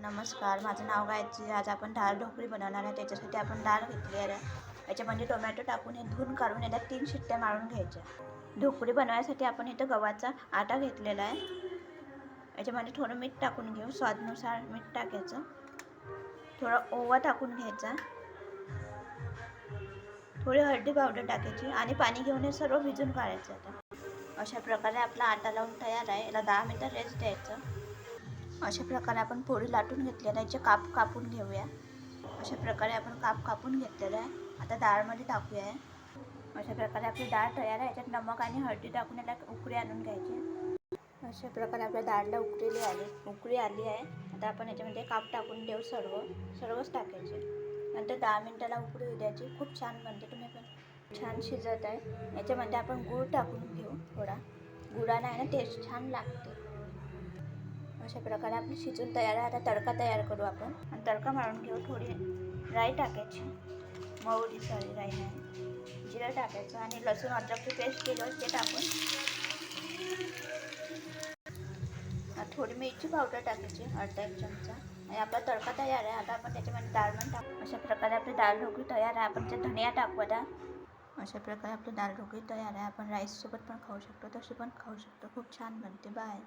नमस्कार माझं नाव गायत्री आज आपण डाळ ढोकळी बनवणार आहे. त्याच्यासाठी आपण डाळ घेतली आहे. याच्यामध्ये टोमॅटो टाकून हे धुवून काढून याला तीन शिट्ट्या मारून घ्यायच्या. ढोकळी बनवायसाठी आपण इथं गव्हाचा आटा घेतलेला आहे. याच्यामध्ये थोडं मीठ टाकून घेऊ. स्वादनुसार मीठ टाकायचं. थोडं ओवा टाकून घ्यायचा. थोडी हळदी पावडर टाकायची आणि पाणी घेऊन हे सर्व भिजून काढायचं आता. अशा प्रकारे आपला आटा लावून तयार आहे. याला दहा मिनटं रेस्ट द्यायचं. अशा प्रकारे आपण पोळी लाटून घेतलेला याचे काप कापून घेऊया. अशा प्रकारे आपण काप कापून घेतलेला आहे. आता डाळमध्ये टाकूया. अशा प्रकारे आपली डाळ तयार आहे. याच्यात नमक आणि हळदी टाकून याला उकळी आणून घ्यायची. अशा प्रकारे आपल्या डाळला उकडेली आली उकळी आली आहे. आता आपण याच्यामध्ये काप टाकून देऊ सर्व सर्वच टाकायचे. नंतर दहा मिनटाला उकळी द्यायची. खूप छान बनते. तुम्ही पण छान शिजत आहे. याच्यामध्ये आपण गूळ टाकून घेऊ थोडा. गुळानं आहे ना टेस्ट छान लागते. अशा प्रकारे आपली शिजून तयार आहे आता तडका तयार करू आपण. आणि तडका मारून घेऊ थोडी राई टाकायची. मऊरी सॉरी राई नाही. जिरं टाकायचं आणि लसूण अद्रकची पेस्ट केलं ते टाकून. थोडी मिरची पावडर टाकायची अर्धा एक चमचा. आणि आपला तडका तयार आहे. आता आपण त्याच्यामध्ये डाळ पण टाकू. अशा प्रकारे आपली डाळ ढोकळी तयार आहे. आपण ते धनिया टाकू आता अशा प्रकारे आपली डाळ ढोकळी तयार आहे. आपण राईससोबत पण खाऊ शकतो तशी पण खाऊ शकतो. खूप छान बनते. बाय